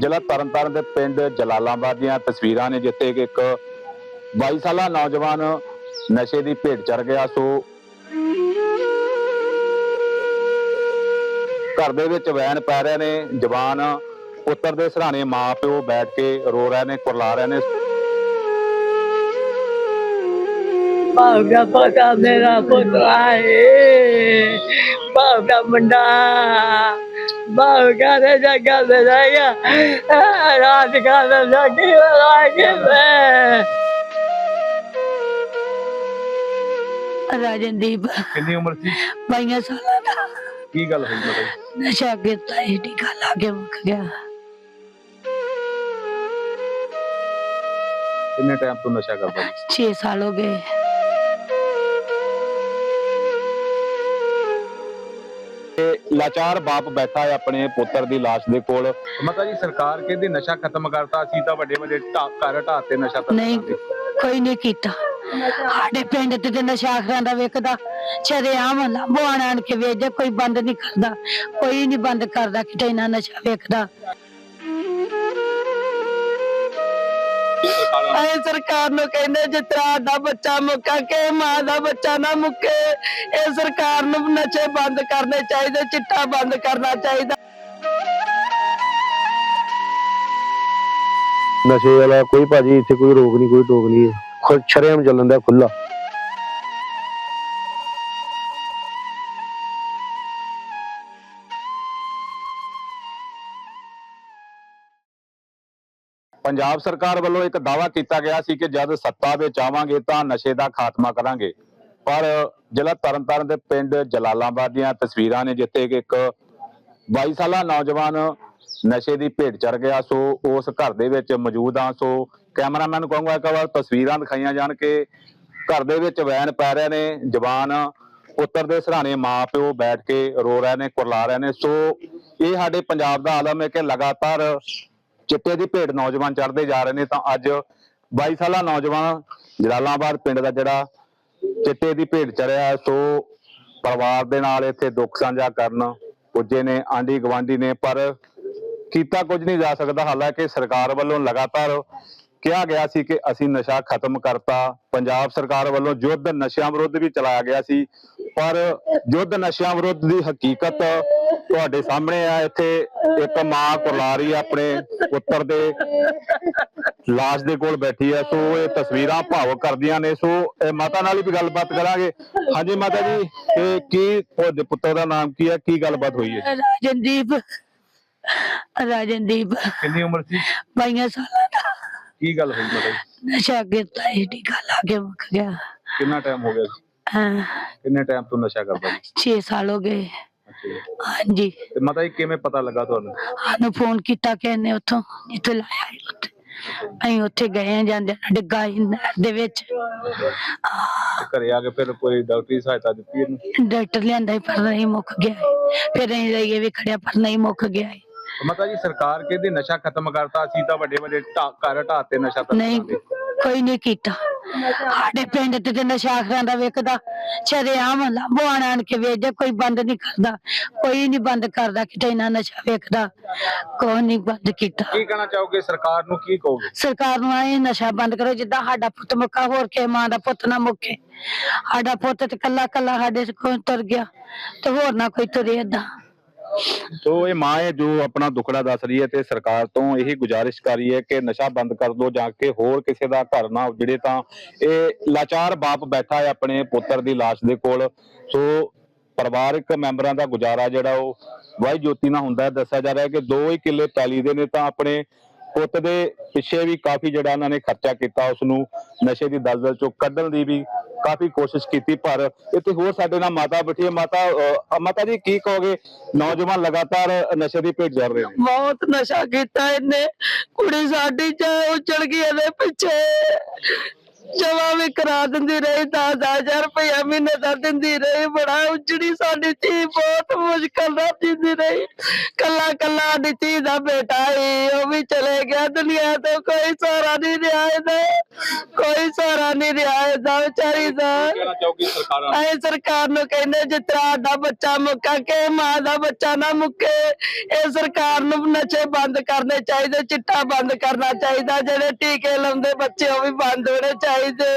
ਜ਼ਿਲ੍ਹਾ ਤਰਨਤਾਰਨ ਦੇ ਪਿੰਡ ਜਲਾਲਾਬਾਦ ਦੀਆਂ ਤਸਵੀਰਾਂ ਨੇ ਜਿੱਥੇ ਕਿ ਇੱਕ 22 ਸਾਲਾ ਨੌਜਵਾਨ ਨਸ਼ੇ ਦੀ ਭੇਟ ਚੜ ਗਿਆ। ਸੋ ਘਰ ਦੇ ਵਿੱਚ ਵੈਨ ਪੈ ਰਹੇ ਨੇ। ਜਵਾਨ ਪੁੱਤਰ ਦੇ ਸਰਾਣੇ ਮਾਂ ਪਿਓ ਬੈਠ ਕੇ ਰੋ ਰਹੇ ਨੇ, ਕੁਰਲਾ ਰਹੇ ਨੇ। ਭਾਵਗਾ ਪਕਾ ਮੇਰਾ ਪੁੱਤਰਾ ਏ। ਭਾਵਗਾ ਮੁੰਡਾ। ਭਾਵਗਾ ਦੇ ਜਗਾ ਦੇ ਜਾਇਆ ਰਾਤ ਕਾ ਦੇ ਜਗੀ ਲਾਗੇ ਵੇ ਰਾਜਨਦੀਪ ਕਿੰਨੀ ਉਮਰ ਸੀ ਬਾਈਆਂ ਸਾਲਾਂ ਦਾ ਕੀ ਗੱਲ ਹੋਈ ਮਤਲਬ ਨਸ਼ਾ ਕੀਤਾ ਇਹ ਟੀਕਾ ਲਾ ਕੇ ਮੁੱਕ ਗਿਆ ਕਿੰਨੇ ਟਾਈਮ ਤੋਂ ਨਸ਼ਾ ਕਰਦਾ ਸੀ 6 ਸਾਲ ਹੋ ਗਏ ਲਾਚਾਰ ਬਾਪ ਬੈਠਾ ਹੈ ਆਪਣੇ ਪੁੱਤਰ ਦੀ ਲਾਸ਼ ਦੇ ਕੋਲ। ਮਤਾ ਜੀ ਸਰਕਾਰ ਕਹਿੰਦੀ ਨਸ਼ਾ ਖਤਮ ਕਰਤਾ ਅਸੀਂ ਤਾਂ ਵੱਡੇ ਵੱਡੇ ਢਾ- ਘਰ ਢਾਤੇ ਨਸ਼ਾ ਤਾਂ ਨਹੀਂ ਕੋਈ ਨਹੀਂ ਕੀਤਾ। ਸਾਡੇ ਪਿੰਡ ਤੇ ਤੇ ਨਸ਼ਾਖਰਾਂ ਦਾ ਵੇਖਦਾ ਚਰਿਆਮ ਲਾਂਬੋ ਆਣ ਕੇ ਵੇਚਦਾ ਕੋਈ ਬੰਦ ਨਹੀਂ ਕਰਦਾ ਕੋਈ ਨਹੀਂ ਬੰਦ ਕਰਦਾ ਕਿਤੇ ਇੰਨਾ ਨਸ਼ਾ ਵੇਖਦਾ। ਐ ਸਰਕਾਰ ਨੂੰ ਕਹਿੰਦੇ ਜਿਸ ਤਰ੍ਹਾਂ ਬੱਚਾ ਮੁੱਕਾ, ਕੇ ਮਾਂ ਦਾ ਬੱਚਾ ਨਾ ਮੁੱਕੇ। ਇਹ ਸਰਕਾਰ ਨੂੰ ਨਸ਼ੇ ਬੰਦ ਕਰਨੇ ਚਾਹੀਦੇ, ਚਿੱਟਾ ਬੰਦ ਕਰਨਾ ਚਾਹੀਦਾ। ਨਸ਼ੇ ਵਾਲਾ ਕੋਈ ਭਾਜੀ, ਇੱਥੇ ਕੋਈ ਰੋਕ ਨਹੀਂ, ਕੋਈ ਟੋਕ ਨਹੀਂ। ਖੁਦ ਸ਼ਰੇਆਮ ਚੱਲਣ ਦਾ ਖੁੱਲਾ ਪੰਜਾਬ ਸਰਕਾਰ ਵੱਲੋਂ ਇੱਕ ਦਾਅਵਾ ਕੀਤਾ ਗਿਆ ਸੀ ਕਿ ਜਦ ਸੱਤਾ ਵਿੱਚ ਆਵਾਂਗੇ ਤਾਂ ਨਸ਼ੇ ਦਾ ਖਾਤਮਾ ਕਰਾਂਗੇ। ਪਰ ਜ਼ਿਲ੍ਹਾ ਤਰਨਤਾਰਨ ਦੇ ਪਿੰਡ ਜਲਾਲਾਬਾਦ ਦੀਆਂ ਤਸਵੀਰਾਂ ਨੇ ਜਿੱਥੇ ਇੱਕ 22 ਸਾਲਾ ਨੌਜਵਾਨ ਨਸ਼ੇ ਦੀ ਭੇਟ ਚੜ ਗਿਆ। ਸੋ ਉਸ ਘਰ ਦੇ ਵਿੱਚ ਮੌਜੂਦ ਆ ਸੋ ਕੈਮਰਾਮੈਨ ਨੂੰ ਕਹੂੰਗਾ ਇੱਕ ਵਾਰ ਤਸਵੀਰਾਂ ਦਿਖਾਈਆਂ ਜਾਣ ਕਿ ਘਰ ਦੇ ਵਿੱਚ ਵੈਨ ਪੈ ਰਹੇ ਨੇ। ਜਵਾਨ ਪੁੱਤਰ ਦੇ ਸਰਾਣੇ ਮਾਂ ਪਿਓ ਬੈਠ ਕੇ ਰੋ ਰਹੇ ਨੇ, ਕੁਰਲਾ ਰਹੇ ਨੇ। ਸੋ ਇਹ ਸਾਡੇ ਪੰਜਾਬ ਦਾ ਆਲਮ ਹੈ ਕਿ ਲਗਾਤਾਰ ਚਿੱਟੇ ਦੀ ਭੇਟ ਨੌਜਵਾਨ ਚੜਦੇ ਜਾ ਰਹੇ ਨੇ, ਤਾਂ ਅੱਜ 22 ਸਾਲਾ ਨੌਜਵਾਨ ਜਲਾਲਾਬਾਦ ਪਿੰਡ ਦਾ ਜਿਹੜਾ ਚਿੱਟੇ ਦੀ ਭੇਟ ਚੜਿਆ ਸੋ ਪਰਿਵਾਰ ਦੇ ਨਾਲ ਇੱਥੇ ਦੁੱਖ ਸਾਂਝਾ ਕਰਨ ਪੁੱਜੇ ਨੇ, ਆਂਢੀ ਗਵਾਂਢੀ ਨੇ, ਪਰ ਕੀਤਾ ਕੁਝ ਨਹੀਂ ਜਾ ਸਕਦਾ। ਹਾਲਾਂਕਿ ਸਰਕਾਰ ਵੱਲੋਂ ਲਗਾਤਾਰ ਕਿਹਾ ਗਿਆ ਸੀ ਕਿ ਅਸੀਂ ਨਸ਼ਾ ਖਤਮ ਕਰਤਾ। ਪੰਜਾਬ ਸਰਕਾਰ ਵੱਲੋਂ ਯੁੱਧ ਨਸ਼ਿਆਂ ਵਿਰੁੱਧ ਵੀ ਚਲਾਇਆ ਗਿਆ ਸੀ। ਪਰ ਯੁੱਧ ਨਸ਼ਿਆਂ ਵਿਰੁੱਧ ਦੀ ਹਕੀਕਤ ਤੁਹਾਡੇ ਸਾਹਮਣੇ ਆ। ਇੱਥੇ ਇੱਕ ਮਾਂ ਕੁਰਲਾ ਰਹੀ ਆ ਆਪਣੇ ਪੁੱਤਰ ਦੇ ਲਾਸ਼ ਦੇ ਕੋਲ ਬੈਠੀ ਹੈ ਸੋ ਇਹ ਤਸਵੀਰਾਂ ਭਾਵੁਕ ਕਰਦੀਆਂ ਨੇ। ਸੋ ਇਹ ਮਾਤਾ ਨਾਲ ਵੀ ਗੱਲਬਾਤ ਕਰਾਂਗੇ। ਹਾਂਜੀ ਮਾਤਾ ਜੀ ਇਹ ਕੀ ਤੁਹਾਡੇ ਪੁੱਤਰ ਦਾ ਨਾਮ ਕੀ ਹੈ ਕੀ ਗੱਲਬਾਤ ਹੋਈ ਹੈ? ਰਾਜਨਦੀਪ ਰਾਜਨਦੀਪ। ਕਿੰਨੀ ਉਮਰ ਸੀ? ਬਾਈਆਂ ਸਾਲਾਂ ਦਾ। ਕੀ ਗੱਲ ਹੋਈ ਮਤਲਬ ਨਸ਼ਾ ਕੀਤਾ ਇਹ ਟੀਕਾ ਲਾ ਕੇ ਮੁੱਕ ਗਿਆ। ਕਿੰਨਾ ਟਾਈਮ ਹੋ ਗਿਆ ਸੀ? ਹਾਂ ਕਿੰਨੇ ਟਾਈਮ ਤੋਂ ਨਸ਼ਾ ਕਰਦਾ ਸੀ 6 ਸਾਲ ਹੋ ਗਏ। ਅੱਛਾ ਜੀ। ਹਾਂਜੀ। ਤੇ ਮਾਤਾ ਜੀ ਕਿਵੇਂ ਪਤਾ ਲੱਗਾ ਤੁਹਾਨੂੰ? ਸਾਨੂੰ ਫੋਨ ਕੀਤਾ ਕਿ ਇਹਨੇ ਉੱਥੋਂ ਜਿੱਥੇ ਲਾਇਆ ਸੀ ਉੱਥੇ। ਅਸੀਂ ਉੱਥੇ ਗਏ ਜਾਂਦੇ ਡਿੱਗਾ ਸੀ ਨਹਿਰ ਦੇ ਵਿੱਚ। ਤੇ ਘਰੇ ਆ ਕੇ ਫਿਰ ਕੋਈ ਡਾਕਟਰੀ ਸਹਾਇਤਾ ਦਿੱਤੀ ਇਹਨੂੰ? ਡਾਕਟਰ ਲਿਆਂਦਾ ਸੀ, ਪਰ ਨਹੀਂ ਮੁੱਕ ਗਿਆ ਸੀ। ਫਿਰ ਅਸੀਂ ਲਈਏ ਵੀ ਖੜਿਆ ਪਰ ਨਹੀਂ ਮੁੱਕ ਗਿਆ ਸੀ। ਮਾਤਾ ਜੀ ਸਰਕਾਰ ਕਹਿੰਦੀ ਨਸ਼ਾ ਖਤਮ ਕਰਤਾ ਅਸੀਂ ਤਾਂ ਵੱਡੇ ਵੱਡੇ ਢਾ- ਘਰ ਢਾਤੇ ਨਸ਼ਾ ਤਾਂ ਨਹੀਂ ਕੋਈ ਨਹੀਂ ਕੀਤਾ। ਸਾਡੇ ਪਿੰਡ ਤੇ ਤੇ ਨਸ਼ਾਖਰਾਂ ਦਾ ਵੇਖਦਾ ਚਰਿਆਮ ਲਾਂਬੋ ਆਣ ਕੇ ਵੇਚਦਾ ਕੋਈ ਬੰਦ ਨਹੀਂ ਕਰਦਾ ਕੋਈ ਨਹੀਂ ਬੰਦ ਕਰਦਾ ਕਿਤੇ ਇੰਨਾ ਨਸ਼ਾ ਵੇਖਦਾ ਕੋਈ ਨਹੀਂ ਬੰਦ ਕੀਤਾ। ਕੀ ਕਹਿਣਾ ਚਾਹੋਗੇ ਸਰਕਾਰ ਨੂੰ ਕੀ ਕਹੋਗੇ? ਸਰਕਾਰ ਨੂੰ ਆਏ ਨਸ਼ਾ ਬੰਦ ਕਰੋ ਜਿੱਦਾਂ ਸਾਡਾ ਪੁੱਤ ਮੁੱਕਾ ਹੋਰ ਕੇ ਮਾਂ ਦਾ ਪੁੱਤ ਨਾ ਮੁੱਕੇ। ਸਾਡਾ ਪੁੱਤ ਤੇ ਕੱਲਾ ਕੱਲਾ ਸਾਡੇ ਕੋਲ ਤੁਰ ਗਿਆ ਤੇ ਹੋਰ ਨਾ ਕੋਈ ਤੁਰੇ ਏਦਾਂ। ਸੋ ਇਹ ਮਾਂ ਹੈ ਜੋ ਆਪਣਾ ਦੁੱਖੜਾ ਦੱਸ ਰਹੀ ਹੈ ਤੇ ਸਰਕਾਰ ਤੋਂ ਇਹੀ ਗੁਜ਼ਾਰਿਸ਼ ਕਰ ਰਹੀ ਹੈ ਕਿ ਨਸ਼ਾ ਬੰਦ ਕਰ ਦਿਓ ਜਾਂ ਕਿ ਹੋਰ ਕਿਸੇ ਦਾ ਘਰ ਨਾ ਉਜੜੇ ਤਾਂ ਇਹ ਲਾਚਾਰ ਬਾਪ ਬੈਠਾ ਹੈ ਆਪਣੇ ਪੁੱਤਰ ਦੀ ਲਾਸ਼ ਦੇ ਕੋਲ। ਸੋ ਪਰਿਵਾਰਕ ਮੈਂਬਰਾਂ ਦਾ ਗੁਜ਼ਾਰਾ ਜਿਹੜਾ ਉਹ ਵਾਈ ਜੋਤੀ ਨਾਲ ਹੁੰਦਾ ਦੱਸਿਆ ਜਾ ਰਿਹਾ ਹੈ ਕਿ ਦੋ ਹੀ ਕਿੱਲੇ ਪੈਲੀ ਦੇ ਨੇ ਤਾਂ ਆਪਣੇ ਪੁੱਤ ਦੇ ਪਿੱਛੇ ਵੀ ਕਾਫੀ ਜਿਹੜਾ ਉਹਨਾਂ ਨੇ ਖਰਚਾ ਕੀਤਾ ਉਸ ਨੂੰ ਨਸ਼ੇ ਦੀ ਦਲਦਲ ਚੋਂ ਕੱਢਣ ਦੀ ਵੀ ਕਾਫੀ ਕੋਸ਼ਿਸ਼ ਕੀਤੀ, ਪਰ ਇੱਥੇ ਹੋਰ ਸਾਡੇ ਨਾਲ ਮਾਤਾ ਬੈਠੀ ਹੈ। ਮਾਤਾ ਮਾਤਾ ਜੀ, ਕੀ ਕਹੋਗੇ? ਨੌਜਵਾਨ ਲਗਾਤਾਰ ਨਸ਼ੇ ਦੀ ਭੇਟ ਚੱਲ ਰਹੇ ਨੇ। ਬਹੁਤ ਨਸ਼ਾ ਕੀਤਾ ਇਹਨੇ। ਕੁੜੀ ਸਾਡੀ ਚ ਉਚੜ ਗਈ ਇਹਦੇ ਪਿੱਛੇ। ਜਮਾ ਵੀ ਕਰਾ ਦਿੰਦੀ ਰਹੀ 10000 ਰੁਪਇਆ ਮਹੀਨੇ ਦਾ ਦਿੰਦੀ ਰਹੀ। ਬੜਾ ਉਜੜੀ ਸਾਡੀ ਧੀ, ਬਹੁਤ ਮੁਸ਼ਕਲ ਨਾਲ ਜਿੰਦੀ ਰਹੀ। ਕੱਲਾ ਕੱਲਾ ਸਾਡੀ ਧੀ ਦਾ ਬੇਟਾ ਹੀ ਉਹ ਵੀ ਚਲੇ ਗਿਆ ਦੁਨੀਆ ਤੋਂ, ਕੋਈ ਸਾਰਾ ਨਹੀਂ ਰਿਹਾ ਇਹਦਾ। ਕੋਈ ਸਹਾਰਾ ਨਹੀਂ ਰਿਹਾ ਇਹਦਾ ਵਿਚਾਰੀ ਦਾ। ਕਹਿਣਾ ਚਾਹੋਗੇ ਸਰਕਾਰਾਂ ਨੂੰ? ਕਹਿੰਦੇ ਜਿਸ ਤਰ੍ਹਾਂ ਸਾਡਾ ਬੱਚਾ ਮੁੱਕਾ ਕਿ ਮਾਂ ਦਾ ਬੱਚਾ ਨਾ ਮੁੱਕੇ ਇਹ ਸਰਕਾਰ ਨੂੰ ਨਸ਼ੇ ਬੰਦ ਕਰਨੇ ਚਾਹੀਦੇ ਚਿੱਟਾ ਬੰਦ ਕਰਨਾ ਚਾਹੀਦਾ ਜਿਹੜੇ ਟੀਕੇ ਲਾਉਂਦੇ ਬੱਚੇ ਉਹ ਵੀ ਬੰਦ ਹੋਣੇ ਚਾਹੀਦੇ।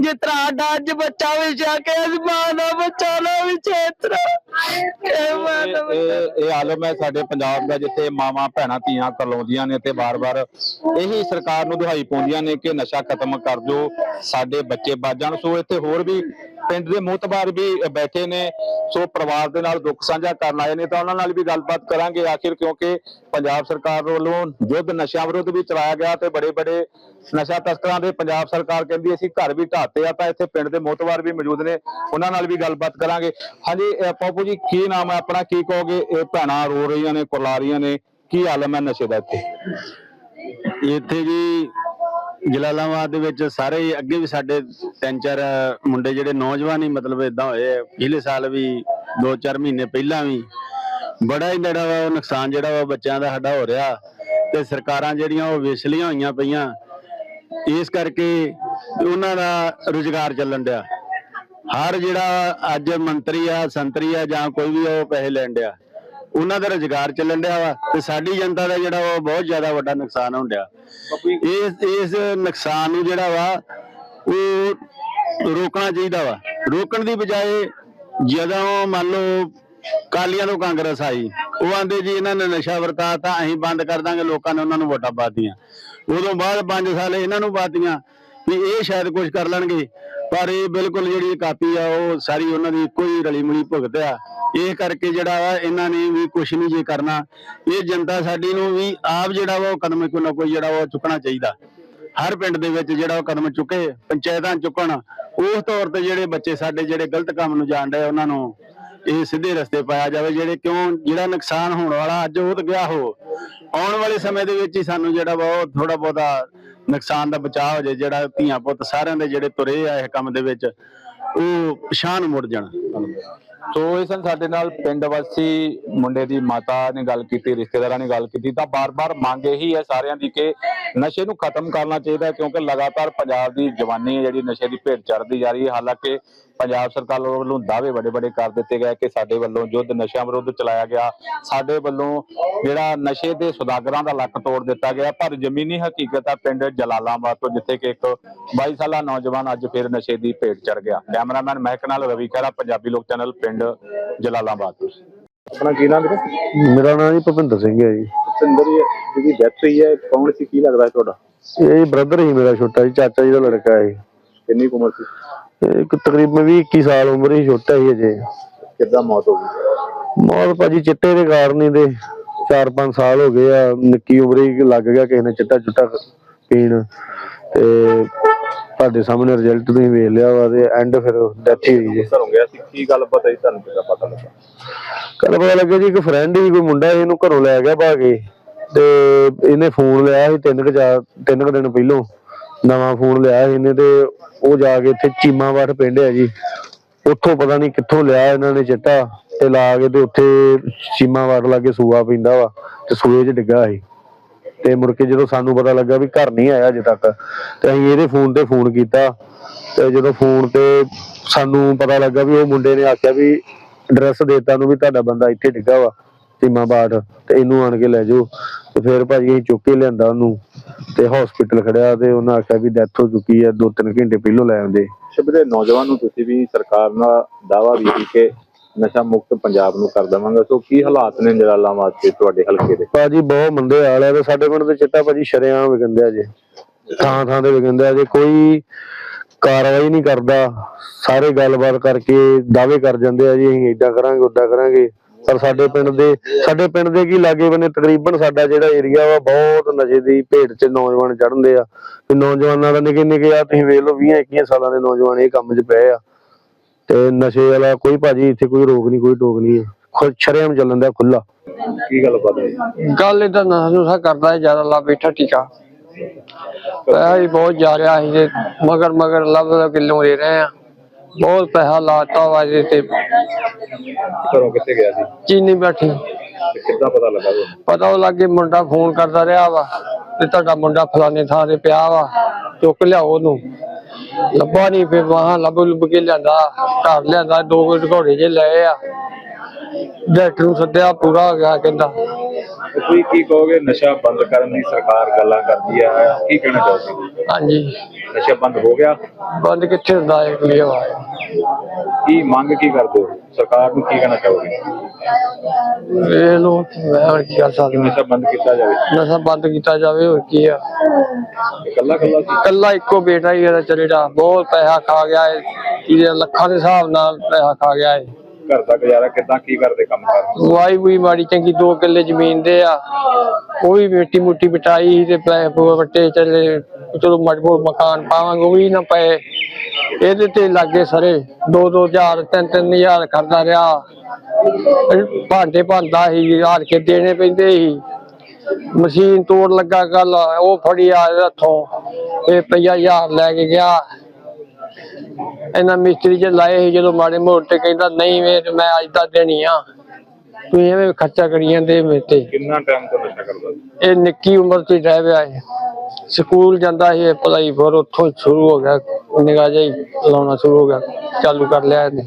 ਜਿਸ ਤਰ੍ਹਾਂ ਸਾਡਾ ਅੱਜ ਬੱਚਾ ਵੀ ਜਾ ਕੇ ਇਸ ਮਾਂ ਦਾ ਬੱਚਾ ਨਾ ਵੀ ਚੇਤਰਾ ਇਹ ਮਾਂ ਦਾ ਬੱਚਾ। ਇਹ ਇਹ ਆਲਮ ਹੈ ਸਾਡੇ ਪੰਜਾਬ ਦਾ ਜਿੱਥੇ ਮਾਵਾਂ ਭੈਣਾਂ ਧੀਆਂ ਕਰਲਾਉਂਦੀਆਂ ਨੇ ਤੇ ਬਾਰ-ਬਾਰ ਇਹੀ ਸਰਕਾਰ ਨੂੰ ਦੁਹਾਈ ਪਾਉਂਦੀਆਂ ਨੇ ਕਿ ਨਸ਼ਾ ਖਤਮ ਕਰ ਦਿਓ। ਸਾਡੇ ਬੱਚੇ ਬਚ ਜਾਣ, ਸੋ ਇੱਥੇ ਹੋਰ ਵੀ ਪਿੰਡ ਦੇ ਮੁਤਬਾਰ ਵੀ ਬੈਠੇ ਨੇ, ਸੋ ਪਰਿਵਾਰ ਦੇ ਨਾਲ ਦੁੱਖ ਸਾਂਝਾ ਕਰਨ ਆਏ ਨੇ, ਤਾਂ ਉਹਨਾਂ ਨਾਲ ਵੀ ਗੱਲਬਾਤ ਕਰਾਂਗੇ ਆਖਿਰ, ਕਿਉਂਕਿ ਪੰਜਾਬ ਸਰਕਾਰ ਵੱਲੋਂ ਯੁੱਧ ਨਸ਼ਿਆਂ ਵਿਰੁੱਧ ਵੀ ਚਲਾਇਆ ਗਿਆ ਤੇ ਬੜੇ ਬੜੇ ਨਸ਼ਾ ਤਸਕਰਾਂ ਦੇ ਪੰਜਾਬ ਸਰਕਾਰ ਕਹਿੰਦੀ ਅਸੀਂ ਘਰ ਵੀ ਢਾਤੇ ਆ, ਤਾਂ ਇੱਥੇ ਪਿੰਡ ਦੇ ਮੋਤਵਾਰ ਵੀ ਮੌਜੂਦ ਨੇ, ਉਹਨਾਂ ਨਾਲ ਵੀ ਗੱਲਬਾਤ ਕਰਾਂਗੇ। ਹਾਂਜੀ ਪਾਪੂ ਜੀ, ਕੀ ਨਾਮ ਹੈ ਆਪਣਾ, ਕੀ ਕਹੋਗੇ? ਇਹ ਭੈਣਾਂ ਰੋ ਰਹੀਆਂ ਨੇ ਕੁਲਾ ਰਹੀਆਂ ਨੇ, ਕੀ ਆਲਮ ਹੈ ਨਸ਼ੇ ਦਾ ਇੱਥੇ? ਇੱਥੇ ਜੀ ਜਲਾਲਾਬਾਦ ਦੇ ਵਿੱਚ ਸਾਰੇ ਅੱਗੇ ਵੀ ਸਾਡੇ ਤਿੰਨ ਚਾਰ ਮੁੰਡੇ ਜਿਹੜੇ ਨੌਜਵਾਨ ਹੀ ਮਤਲਬ ਇਦਾਂ ਹੋਏ ਪਿਛਲੇ ਸਾਲ ਵੀ 2-4 ਮਹੀਨੇ ਪਹਿਲਾਂ ਵੀ। ਬੜਾ ਹੀ ਜਿਹੜਾ ਵਾ ਉਹ ਨੁਕਸਾਨ ਜਿਹੜਾ ਵਾ ਬੱਚਿਆਂ ਦਾ ਸਾਡਾ ਹੋ ਰਿਹਾ। ਤੇ ਸਰਕਾਰਾਂ ਜਿਹੜੀਆਂ ਉਹ ਵਿਸਲੀਆਂ ਹੋਈਆਂ ਪਈਆਂ। ਇਸ ਕਰਕੇ ਉਹਨਾਂ ਦਾ ਰੁਜ਼ਗਾਰ ਚੱਲਣ ਡਿਆ। ਹਰ ਜਿਹੜਾ ਅੱਜ ਮੰਤਰੀ ਆ ਸੰਤਰੀ ਆ ਜਾਂ ਕੋਈ ਵੀ ਆ, ਉਹ ਪੈਸੇ ਲੈਣ ਡਿਆ। ਉਹਨਾਂ ਦਾ ਰੁਜ਼ਗਾਰ ਚੱਲਣ ਡਿਆ ਵਾ ਤੇ ਸਾਡੀ ਜਨਤਾ ਦਾ ਜਿਹੜਾ ਉਹ ਬਹੁਤ ਜ਼ਿਆਦਾ ਵੱਡਾ ਨੁਕਸਾਨ ਹੋਣ ਡਿਆ। ਇਸ ਇਸ ਨੁਕਸਾਨ ਨੂੰ ਜਿਹੜਾ ਵਾ ਉਹ ਰੋਕਣਾ ਚਾਹੀਦਾ ਵਾ। ਰੋਕਣ ਦੀ ਬਜਾਏ ਜਦੋਂ ਮੰਨ ਲਓ ਕਾਲੀਆਂ ਤੋਂ ਕਾਂਗਰਸ ਆਈ ਉਹ ਆਂਦੇ ਜੀ ਇਹਨਾਂ ਨੇ ਨਸ਼ਾ ਵਰਤਾ ਤਾਂ ਅਸੀਂ ਬੰਦ ਕਰ ਦਾਂਗੇ ਲੋਕਾਂ ਨੇ ਉਹਨਾਂ ਨੂੰ ਵੋਟਾਂ ਪਾਤੀਆਂ ਉਦੋਂ ਬਾਅਦ 5 ਸਾਲ ਇਹਨਾਂ ਨੂੰ ਪਾਤੀਆਂ ਵੀ ਇਹ ਸ਼ਾਇਦ ਕੁਝ ਕਰ ਲੈਣਗੇ ਪਰ ਇਹ ਬਿਲਕੁਲ ਜਿਹੜੀ ਕਾਪੀ ਆ ਉਹ ਸਾਰੀ ਉਹਨਾਂ ਦੀ ਇੱਕੋ ਹੀ ਰਲੀ ਮਿਲੀ ਭੁਗਤ ਆ। ਇਹ ਕਰਕੇ ਜਿਹੜਾ ਵਾ ਇਹਨਾਂ ਨੇ ਵੀ ਕੁਝ ਨਹੀਂ ਜੇ ਕਰਨਾ। ਇਹ ਜਨਤਾ ਸਾਡੀ ਨੂੰ ਵੀ ਆਪ ਜਿਹੜਾ ਵਾ ਉਹ ਕਦਮ ਕੋਈ ਨਾ ਕੋਈ ਜਿਹੜਾ ਉਹ ਚੁੱਕਣਾ ਚਾਹੀਦਾ। ਹਰ ਪਿੰਡ ਦੇ ਵਿੱਚ ਜਿਹੜਾ ਉਹ ਕਦਮ ਚੁੱਕੇ, ਪੰਚਾਇਤਾਂ ਚੁੱਕਣ, ਉਸ ਤੌਰ ਤੇ ਜਿਹੜੇ ਬੱਚੇ ਸਾਡੇ ਜਿਹੜੇ ਗਲਤ ਕੰਮ ਨੂੰ ਜਾਣ ਡਏ ਉਹਨਾਂ ਨੂੰ ਇਹ ਸਿੱਧੇ ਰਸਤੇ ਪਾਇਆ ਜਾਵੇ, ਜਿਹੜੇ ਕਿਉਂ ਜਿਹੜਾ ਨੁਕਸਾਨ ਹੋਣ ਵਾਲਾ ਅੱਜ ਉਹ ਤਾਂ ਗਿਆ ਹੋ, ਆਉਣ ਵਾਲੇ ਸਮੇਂ ਦੇ ਵਿੱਚ ਹੀ ਸਾਨੂੰ ਜਿਹੜਾ ਵਾ ਉਹ ਥੋੜਾ ਬਹੁਤਾ ਨੁਕਸਾਨ ਦਾ ਬਚਾਅ ਹੋ ਜਾਏ, ਜਿਹੜਾ ਧੀਆਂ ਪੁੱਤ ਸਾਰਿਆਂ ਦੇ ਜਿਹੜੇ ਤੁਰੇ ਆ ਇਹ ਕੰਮ ਦੇ ਵਿੱਚ, ਉਹ ਪਛਾਣ ਮੁੜ ਜਾਣ। ਸੋ ਇਹ ਸਨ ਸਾਡੇ ਨਾਲ ਪਿੰਡ ਵਾਸੀ, ਮੁੰਡੇ ਦੀ ਮਾਤਾ ਨੇ ਗੱਲ ਕੀਤੀ, ਰਿਸ਼ਤੇਦਾਰਾਂ ਨੇ ਗੱਲ ਕੀਤੀ, ਤਾਂ ਬਾਰ-ਬਾਰ ਮੰਗ ਇਹੀ ਹੈ ਸਾਰਿਆਂ ਦੀ ਕਿ ਨਸ਼ੇ ਨੂੰ ਖਤਮ ਕਰਨਾ ਚਾਹੀਦਾ ਕਿਉਂਕਿ ਲਗਾਤਾਰ ਪੰਜਾਬ ਦੀ ਜਵਾਨੀ ਹੈ, ਜਿਹੜੀ ਨਸ਼ੇ ਦੀ ਭੇਟ ਚੜਦੀ ਜਾ ਰਹੀ ਹੈ। ਹਾਲਾਂਕਿ ਪੰਜਾਬ ਸਰਕਾਰ ਵੱਲੋਂ ਦਾਅਵੇ ਵੱਡੇ-ਵੱਡੇ ਕਰ ਦਿੱਤੇ ਗਏ ਕਿ ਸਾਡੇ ਵੱਲੋਂ ਯੁੱਧ ਨਸ਼ਿਆਂ ਵਿਰੁੱਧ ਚਲਾਇਆ ਗਿਆ। ਸਾਡੇ ਵੱਲੋਂ ਜਿਹੜਾ ਨਸ਼ੇ ਦੇ ਸੁਦਾਗਰਾਂ ਦਾ ਲੱਕ ਤੋੜ ਦਿੱਤਾ ਗਿਆ, ਪਰ ਜ਼ਮੀਨੀ ਹਕੀਕਤ ਆ ਪਿੰਡ ਜਲਾਲਾਬਾਦ ਤੋਂ, ਜਿੱਥੇ ਕਿ ਇੱਕ 22 ਸਾਲਾ ਨੌਜਵਾਨ ਅੱਜ ਫਿਰ ਨਸ਼ੇ ਦੀ ਭੇਟ ਚੜ ਗਿਆ। ਕੈਮਰਾਮੈਨ ਮਹਿਕ ਨਾਲ ਰਵੀ ਖਹਿਰਾ, ਪੰਜਾਬੀ ਲੋਕ ਚੈਨਲ, ਪਿੰਡ। ਜਲਾਲਾਬਾਦ ਆਪਣਾ ਕੀ ਨਾਮ ਵੀਰੇ? ਮੇਰਾ ਨਾਮ ਜੀ ਭੁਪਿੰਦਰ ਸਿੰਘ ਹੈ ਜੀ। ਸਿੰਦਰ ਜਿਹਦੀ ਡੈਥ ਹੋਈ ਹੈ ਕੌਣ ਸੀ ਕੀ ਲੱਗਦਾ ਤੁਹਾਡਾ? ਇਹ ਬ੍ਰਦਰ ਹੀ ਮੇਰਾ ਛੋਟਾ ਜੀ ਚਾਚਾ ਜੀ ਦਾ ਲੜਕਾ ਹੈ। ਕਿੰਨੀ ਉਮਰ ਸੀ? ਇਹ ਇੱਕ ਤਕਰੀਬਨ 20 21 ਸਾਲ ਉਮਰ ਹੀ ਛੋਟਾ ਹੀ ਅਜੇ ਕਿੱਦਾਂ ਮੌਤ ਹੋ ਗਈ? ਮੌਤ ਭਾਜੀ ਚਿੱਟੇ ਦੇ ਕਾਰਨ ਹੀ ਦੇ 4-5 ਸਾਲ ਹੋ ਗਏ ਆ ਨਿੱਕੀ ਉਮਰ ਹੀ ਲੱਗ ਗਿਆ ਕਿਸੇ ਨੇ ਚਿੱਟਾ ਚੁੱਟਾ ਪੀਣ। ਤੇ ਤੁਹਾਡੇ ਸਾਹਮਣੇ ਰਿਜ਼ਲਟ ਤੁਸੀਂ ਵੇਖ ਲਿਆ ਵਾ ਤੇ ਐਂਡ ਫਿਰ ਡੈਥ ਹੀ ਹੋਈ ਜੀ। ਘਰੋਂ ਗਿਆ ਸੀ? ਕੀ ਗੱਲ ਪਤਾ ਤੁਹਾਨੂੰ ਕਿੱਦਾਂ ਪਤਾ ਲੱਗਾ? ਕੱਲ ਪਤਾ ਲੱਗਿਆ ਜੀ ਇੱਕ ਫਰੈਂਡ ਹੀ ਕੋਈ ਮੁੰਡਾ ਇਹਨੂੰ ਘਰੋਂ ਲੈ ਗਿਆ ਭਾਗੇ ਤੇ ਇਹਨੇ ਫੋਨ ਲਿਆ ਸੀ ਤਿੰਨ ਕੁ ਚਾਰ, ਤਿੰਨ ਕੁ ਦਿਨ ਪਹਿਲੋਂ। ਨਵਾਂ ਫੋਨ ਲਿਆ ਸੀ ਇਹਨੇ ਤੇ ਉਹ ਜਾ ਕੇ ਇੱਥੇ ਚੀਮਾਵਾਟ ਪਿੰਡ ਹੈ ਜੀ। ਉੱਥੋਂ ਪਤਾ ਨਹੀਂ ਕਿੱਥੋਂ ਲਿਆ ਇਹਨਾਂ ਨੇ ਚਿੱਟਾ ਤੇ ਲਾ ਕੇ ਤੇ ਉੱਥੇ ਚੀਮਾਵਾਟ ਲਾਗੇ ਸੂਆ ਪੈਂਦਾ ਵਾ ਤੇ ਸੂਏ 'ਚ ਡਿੱਗਾ ਸੀ। ਤੇ ਮੁੜ ਕੇ ਜਦੋਂ ਸਾਨੂੰ ਪਤਾ ਲੱਗਾ ਵੀ ਘਰ ਨਹੀਂ ਆਇਆ ਅਜੇ ਤੱਕ, ਤੇ ਅਸੀਂ ਇਹਦੇ ਫੋਨ ਤੇ ਫੋਨ ਕੀਤਾ। ਤੇ ਜਦੋਂ ਫੋਨ ਤੇ ਸਾਨੂੰ ਪਤਾ ਲੱਗਾ ਵੀ ਉਹ ਮੁੰਡੇ ਨੇ ਆਖਿਆ ਵੀ ਐਡਰੈਸ ਦੇਤਾ ਨੂੰ ਵੀ ਤੁਹਾਡਾ ਬੰਦਾ ਇੱਥੇ ਡਿੱਗਾ ਵਾ ਸੀਮਾਬਾਦ ਤੇ ਇਹਨੂੰ ਆਣ ਕੇ ਲੈ ਜਾਓ। ਤੇ ਫਿਰ ਭਾਜੀ ਅਸੀਂ ਚੁੱਕ ਕੇ ਲਿਆਂਦਾ ਉਹਨੂੰ, ਤੇ ਹਸਪੀਟਲ ਖੜਿਆ ਤੇ ਉਹਨਾਂ ਆਖਿਆ ਵੀ ਡੈਥ ਹੋ ਚੁੱਕੀ ਹੈ ਦੋ ਤਿੰਨ ਘੰਟੇ ਪਹਿਲੋਂ ਲੈ ਆਉਂਦੇ। ਸ਼ਬਦ ਨੌਜਵਾਨ ਨੂੰ ਤੁਸੀਂ ਵੀ ਸਰਕਾਰ ਨਾਲ ਦਾਵਾ ਵੀ ਕਿ ਨਸ਼ਾ ਮੁਕਤ ਪੰਜਾਬ ਨੂੰ ਕਰ ਦੇਵਾਂਗਾ। ਸੋ ਕੀ ਹਾਲਾਤ ਨੇ ਜਲਾਲਾਬਾਦ ਦੇ ਤੁਹਾਡੇ ਹਲਕੇ ਦੇ? ਭਾਜੀ, ਬਹੁਤ ਮੰਦੇ ਹਾਲ ਹੈ ਤੇ ਸਾਡੇ ਪਿੰਡ ਦੇ ਚਿੱਟਾ ਭਾਜੀ ਸ਼ਰੇਆਮ ਵਿਕੰਦਿਆ ਜੇ। ਥਾਂ ਥਾਂ ਤੇ ਵਿਕੰਦਿਆ ਜੇ। ਕੋਈ ਕਾਰਵਾਈ ਨਹੀਂ ਕਰਦਾ। ਸਾਰੇ ਗੱਲਬਾਤ ਕਰਕੇ ਦਾਅਵੇ ਕਰ ਜਾਂਦੇ ਆ ਜੀ, ਅਸੀਂ ਏਦਾਂ ਕਰਾਂਗੇ, ਓਦਾਂ ਕਰਾਂਗੇ। ਪਰ ਸਾਡੇ ਪਿੰਡ ਦੇ, ਸਾਡੇ ਪਿੰਡ ਦੇ ਕੀ ਲਾਗੇ ਬੰਨੇ ਤਕਰੀਬਨ ਸਾਡਾ ਜਿਹੜਾ ਏਰੀਆ ਵਾ, ਬਹੁਤ ਨਸ਼ੇ ਦੀ ਭੇਟ 'ਚ ਨੌਜਵਾਨ ਚੜ੍ਹਦੇ ਆ। ਤੇ ਨੌਜਵਾਨਾਂ ਦਾ ਨਿੱਕੇ ਨਿੱਕੇ ਆ, ਤੁਸੀਂ ਵੇਖ ਲਓ 20 21 ਸਾਲਾਂ ਦੇ ਨੌਜਵਾਨ ਇਹ ਕੰਮ 'ਚ ਪਏ ਆ। ਤੇ ਨਸ਼ੇ ਵਾਲਾ ਕੋਈ ਭਾਜੀ ਇੱਥੇ ਕੋਈ ਰੋਕ ਨਹੀਂ ਕੋਈ ਟੋਕ ਨਹੀਂ ਖੁਦ ਸ਼ਰੇਆਮ ਚੱਲਣ ਦਾ ਖੁੱਲਾ ਕੀ ਗੱਲ ਪਤਾ ਹੈ? ਗੱਲ ਇਹਦਾ ਨਸ਼ਾ ਨੁਸ਼ਾ ਕਰਦਾ ਹੈ ਜ਼ਿਆਦਾ ਲਾ ਬੈਠਾ ਟੀਕਾ ਪੈਸਾ ਵੀ ਬਹੁਤ ਜਾ ਰਿਹਾ ਸੀ ਤੇ ਮਗਰ ਮਗਰ ਲੱਭ ਲੱਭ ਕਿਲੋ ਦੇ ਰਹੇ ਆ ਬਹੁਤ ਪੈਸਾ ਲਾਤਾ ਵਾ ਤੇ। ਘਰੋਂ ਕਿੱਥੇ ਗਿਆ ਸੀ? ਚੀਨੀ ਬੈਠੀ। ਕਿੱਦਾਂ ਪਤਾ ਲੱਗਾ ਪਤਾ ਉਹ ਲੱਗੇ ਮੁੰਡਾ ਫੋਨ ਕਰਦਾ ਰਿਹਾ ਵਾ ਤੇ ਤੁਹਾਡਾ ਮੁੰਡਾ ਫਲਾਣੇ ਥਾਂ ਤੇ ਪਿਆ ਵਾ। ਚੁੱਕ ਲਿਆਓ ਉਹਨੂੰ। ਲੱਭਾ ਨਹੀਂ ਫਿਰ ਵਾਹਾਂ ਲੱਭ ਲੁੱਭ ਕੇ ਲਿਆਂਦਾ, ਘਰ ਲਿਆਂਦਾ, ਦੋ ਕੁ ਘੋੜੇ ਜੇ ਲਏ ਆ। ਡਾਕਟਰ ਨੂੰ ਸੱਦਿਆ, ਪੂਰਾ ਹੋ ਗਿਆ, ਕਹਿੰਦਾ। ਤੁਸੀਂ ਕੀ ਕਹੋਗੇ ਨਸ਼ਾ ਬੰਦ ਕਰਨ ਦੀ ਸਰਕਾਰ ਗੱਲਾਂ ਕਰਦੀ ਆ ਕੀ ਕਹਿਣਾ ਚਾਹੋਗੇ? ਹਾਂਜੀ। ਨਸ਼ਾ ਬੰਦ ਹੋ ਗਿਆ? ਬੰਦ ਕਿੱਥੇ ਹੁੰਦਾ ਹੈ ਆਵਾਜ਼ ਕੀ ਮੰਗ ਕੀ ਕਰਦੇ ਹੋ? ਸਰਕਾਰ ਨੂੰ ਕੀ ਕਹਿਣਾ ਚਾਹੋਗੇ? ਵੇਖ ਲੋ ਮੈਂ ਹੁਣ ਕੀ ਕਰ ਸਕਦਾ। ਨਸ਼ਾ ਬੰਦ ਕੀਤਾ ਜਾਵੇ। ਨਸ਼ਾ ਬੰਦ ਕੀਤਾ ਜਾਵੇ ਹੋਰ ਕੀ ਆ। ਇਕੱਲਾ ਇਕੱਲਾ ਸੀ? ਕੱਲਾ ਇੱਕੋ ਬੇਟਾ ਹੀ ਇਹਦਾ ਚਲੇੜਾ ਬਹੁਤ ਪੈਸਾ ਖਾ ਗਿਆ ਹੈ ਇਹਦੇ ਲੱਖਾਂ ਦੇ ਹਿਸਾਬ ਨਾਲ ਪੈਸਾ ਖਾ ਗਿਆ ਹੈ ਘਰ ਦਾ ਗੁਜ਼ਾਰਾ ਕਿੱਦਾਂ, ਕੀ ਕਰਦੇ ਕੰਮ ਕਰ ਵਾਈ ਵੀ ਮਾੜੀ ਚੰਗੀ ਦੋ ਕਿੱਲੇ ਜ਼ਮੀਨ ਦੇ ਆ। ਉਹ ਵੀ ਮਿੱਟੀ ਮੁੱਟੀ ਬਟਾਈ ਤੇ ਵੱਟੇ ਚੱਲੇ। ਚਲੋ ਮਜਬੂਰ ਮਕਾਨ ਪਾਵਾਂਗੇ, ਉਹ ਵੀ ਨਾ ਪਏ। ਇਹਦੇ ਤੇ ਲੱਗੇ ਸਰੇ। 2-2000 3-3000 ਕਰਦਾ ਰਿਹਾ। ਭਾਂਡੇ ਭਾਂਦਾ ਸੀ ਹਾਰ ਕੇ ਦੇਣੇ ਪੈਂਦੇ ਸੀ। ਮਸ਼ੀਨ ਤੋੜ ਲੱਗਾ ਕੱਲ ਉਹ ਫੜੀ ਆ ਹੱਥੋਂ। ਇਹ ਪਈਆ ਹਜ਼ਾਰ ਲੈ ਕੇ ਗਿਆ। ਇਹਨਾਂ ਮਿਸਤਰੀ ਜੇ ਲਾਏ ਜਦੋਂ ਮਾੜੇ ਮੋਟੇ ਕਹਿੰਦਾ ਨਹੀਂ ਵੇ ਮੈਂ ਅੱਜ ਤਾਂ ਦੇਣੀ ਆ। ਤੂੰ ਐਵੇਂ ਖਰਚਾ ਕਰੀ ਜਾਂਦੇ ਮੇਰੇ ਤੇ। ਕਿੰਨਾ ਟਾਈਮ ਤੋਂ ਨਸ਼ਾ ਕਰਦਾ ਸੀ? ਇਹ ਨਿੱਕੀ ਉਮਰ ਚ ਰਹਿ ਪਿਆ ਹੈ ਸਕੂਲ ਜਾਂਦਾ ਸੀ ਪੜਾਈ ਫਿਰ ਉੱਥੋਂ ਸ਼ੁਰੂ ਹੋ ਗਿਆ। ਨਿਗਾਹ ਜਾਈ ਲਾਉਣਾ ਸ਼ੁਰੂ ਹੋ ਗਿਆ। ਚਾਲੂ ਕਰ ਲਿਆ ਇਹਨੇ।